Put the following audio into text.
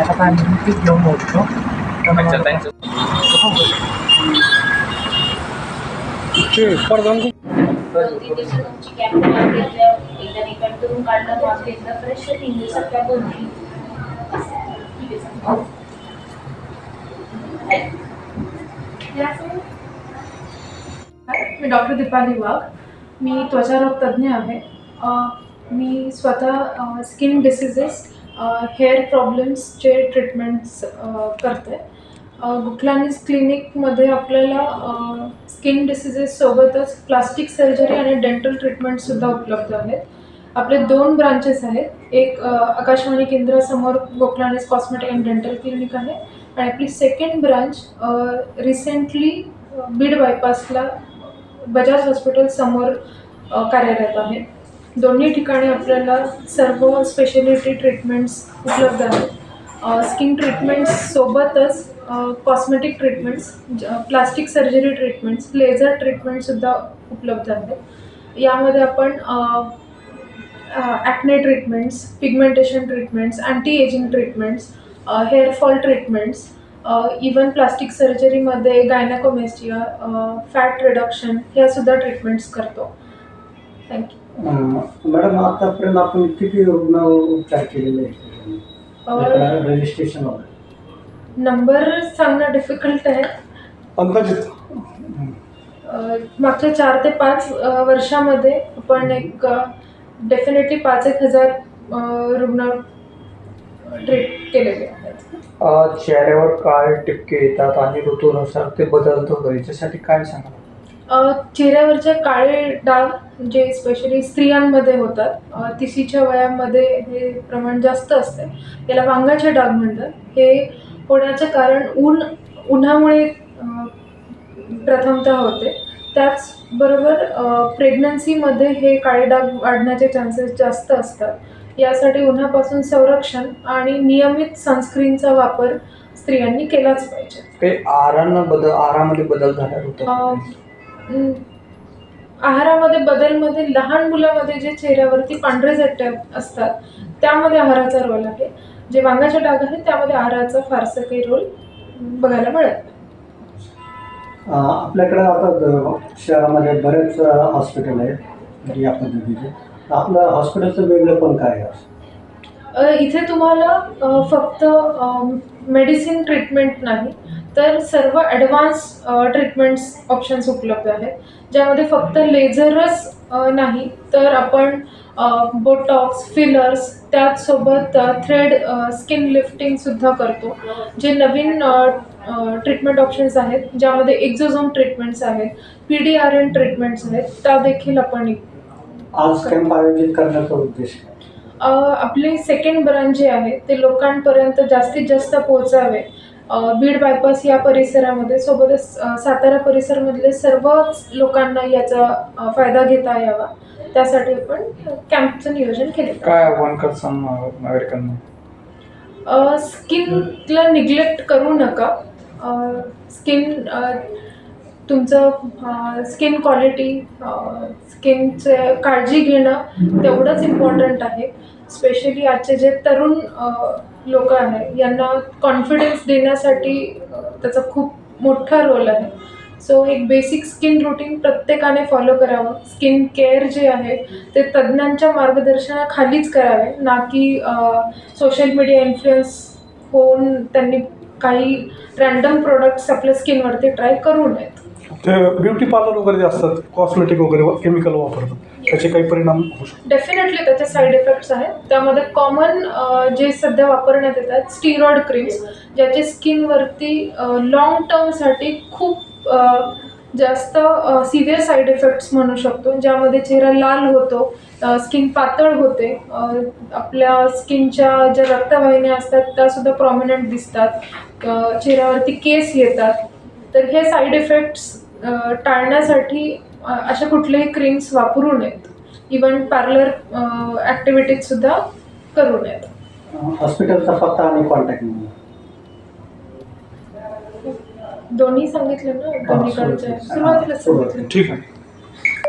आता आम्ही पीक घेऊन अच्छा त्यांचं मी डॉक्टर दीपाली वाघ मी त्वचारोग तज्ज्ञ आहे. अ, मी स्वतः स्किन डिसिजेस हेअर प्रॉब्लेम्सचे ट्रीटमेंट्स करते. अ, गुटलानीस क्लिनिकमध्ये आपल्याला स्किन डिसिजेससोबतच प्लास्टिक सर्जरी आणि डेंटल ट्रीटमेंटसुद्धा उपलब्ध आहेत. आपले दोन ब्रांचेस आहेत. एक Akashvani केंद्रासमोर Gokhlani's cosmetic and dental clinic आहे. आणि आपली सेकंड ब्रांच रिसेंटली बीड बायपासला बजाज हॉस्पिटल समोर कार्यरत आहे. दोन्ही ठिकाणी आपल्याला सर्व स्पेशलिटी ट्रीटमेंट्स उपलब्ध आहेत. स्किन ट्रीटमेंट्स सोबतच cosmetic treatments plastic surgery treatments laser ट्रीटमेंटसुद्धा उपलब्ध आहेत. यामध्ये आपण acne treatments pigmentation treatments anti ageing treatments hair fall treatments even plastic सर्जरीमध्ये gynaecomastia fat reduction ह्यासुद्धा ट्रीटमेंट्स करतो. थँक्यू मॅडम आतापर्यंत आपण किती रुग्ण उपचार केलेले आहेत? रजिस्ट्रेशन वगैरे नंबर सांगणं डिफिकल्ट आहे. अंदाजित अ, मागच्या चार ते पाच वर्षामध्ये आपण एक डेफिनेटली पाच एक हजार रुग्ण ट्रीट केलेले आहेत. अ, चेहऱ्यावर काळे टिपके येतात आणि ऋतूनुसार ते बदलत. याच्यासाठी काय सांगा अ, चेहऱ्यावरचे काळे डाग जे स्पेशली स्त्रियांमध्ये होतात. तिशीच्या वयामध्ये हे प्रमाण जास्त असते याला वांगाचे डाग म्हणतात. हे होण्याचे कारण ऊन उन्हामुळे प्रथमतः होते. त्याचबरोबर प्रेग्नन्सीमध्ये हे काळे डाग वाढण्याचे चान्सेस जास्त असतात. यासाठी उन्हापासून संरक्षण आणि नियमित सनस्क्रीनचा वापर स्त्रियांनी केलाच पाहिजे. ते आहारानं बदल झाला होता. आहारामध्ये बदलमध्ये लहान मुलामध्ये जे चेहऱ्यावरती पांढरे चट्टे असतात त्यामध्ये आहाराचा रोल आहे. जे वांगाचे डाग आहेत त्यामध्ये आहाराचा फारसा काही रोल बघायला मिळत नाही. आपल्याकडे आता शहरामध्ये बरेच हॉस्पिटल आहेत या पद्धतीचे आपलं हॉस्पिटलचं वेगळं पण काय इथे तुम्हाला फक्त मेडिसिन ट्रीटमेंट नाही तर सर्व ॲडव्हान्स ट्रीटमेंट्स ऑप्शन्स उपलब्ध आहेत. ज्यामध्ये फक्त लेझरच नाही तर आपण बोटॉक्स फिलर्स त्याचसोबत थ्रेड स्किन लिफ्टिंगसुद्धा करतो. जे नवीन ट्रीटमेंट ऑप्शन्स आहेत ज्यामध्ये एक्झोझोम ट्रीटमेंट्स आहेत P D R N treatments आहेत त्या देखील आपण आज कॅम्प आयोजित करण्याचा उद्देश आपले सेकंड ब्रांच जे आहे ते लोकांपर्यंत जास्तीत जास्त पोहोचावे. बीड बायपास या परिसरामध्ये सोबतच सातारा परिसरमधले सर्वच लोकांना याचा फायदा घेता यावा. त्यासाठी आपण कॅम्पचं नियोजन केले. काय आव्हान करसान नागरिकांना? स्किनला निग्लेक्ट करू नका. स्किन तुमचं स्किन क्वालिटी स्किनचे काळजी घेणं तेवढंच इम्पॉर्टंट आहे. स्पेशली आजचे जे तरुण लोक आहे यांना कॉन्फिडन्स देण्यासाठी त्याचा खूप मोठा रोल आहे. सो एक बेसिक स्किन रुटीन प्रत्येकाने फॉलो करावं. स्किन केअर जे आहे ते तज्ज्ञांच्या मार्गदर्शनाखालीच करावे. ना की सोशल मीडिया इन्फ्लुएन्स होऊन त्यांनी काही रँडम प्रोडक्ट्स आपल्या स्किनवरती ट्राय करू नयेत. ते ब्युटी पार्लर वगैरे जे असतात कॉस्मेटिक वगैरे केमिकल वापरतात त्याचे काही परिणाम होऊ शकतात. डेफिनेटली त्याचे साईड इफेक्ट्स आहेत. त्यामध्ये कॉमन जे सध्या वापरण्यात येतात स्टिरॉइड क्रीम्स ज्याचे स्किनवरती लॉंग टर्मसाठी खूप अ, जास्त सिव्हिअर साईड इफेक्ट्स म्हणू शकतो ज्यामध्ये चेहरा लाल होतो स्किन पातळ होते अ, आपल्या स्किनच्या ज्या रक्तवाहिन्या असतात त्यासुद्धा प्रॉमिनंट दिसतात अ, चेहऱ्यावरती केस येतात. तर हे साईड इफेक्ट्स टाळण्यासाठी अशा कुठलेही क्रीम्स वापरू नयेत. इवन पार्लर ॲक्टिव्हिटीजसुद्धा करू नयेत. हॉस्पिटलचा पत्ता आणि कॉन्टॅक्ट नंबर दोन्ही सांगितलं ना? दोन्हीकडचे सुरुवातीला. सांगितलं. ठीक आहे.